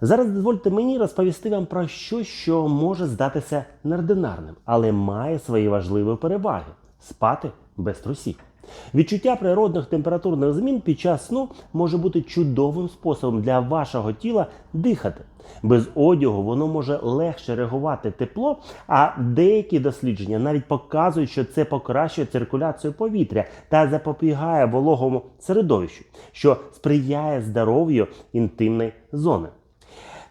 Зараз дозвольте мені розповісти вам про щось, що може здатися неординарним, але має свої важливі переваги спати без трусів. Відчуття природних температурних змін під час сну може бути чудовим способом для вашого тіла дихати. Без одягу воно може легше реагувати тепло, а деякі дослідження навіть показують, що це покращує циркуляцію повітря та запобігає вологому середовищу, що сприяє здоров'ю інтимної зони.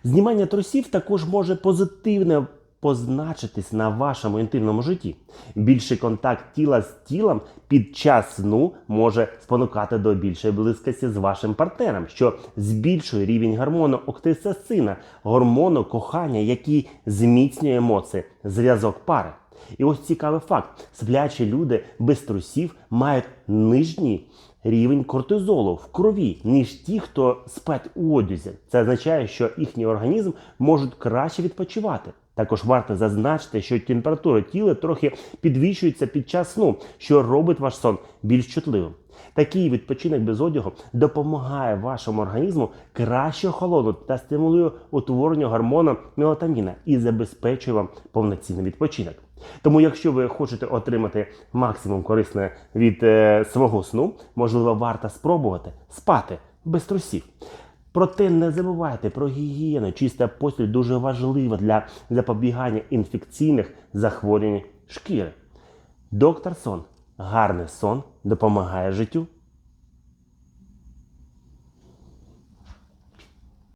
Знімання трусів також може позитивно позначитись на вашому інтимному житті. Більший контакт тіла з тілом під час сну може спонукати до більшої близькості з вашим партнером, що збільшує рівень гормону октисоцина, гормону кохання, який зміцнює емоції, зв'язок пари. І ось цікавий факт: сплячі люди без трусів мають нижній рівень кортизолу в крові, ніж ті, хто спать у одязі. Це означає, що їхній організм можуть краще відпочивати. Також варто зазначити, що температура тіла трохи підвищується під час сну, що робить ваш сон більш чутливим. Такий відпочинок без одягу допомагає вашому організму краще охолонути та стимулює утворення гормону мелатоніна і забезпечує вам повноцінний відпочинок. Тому, якщо ви хочете отримати максимум корисне від е, свого сну, можливо, варто спробувати спати без трусів. Проте не забувайте про гігієну. Чиста постіль дуже важлива для запобігання інфекційних захворювань шкіри. Доктор Сон. Гарний сон допомагає життю.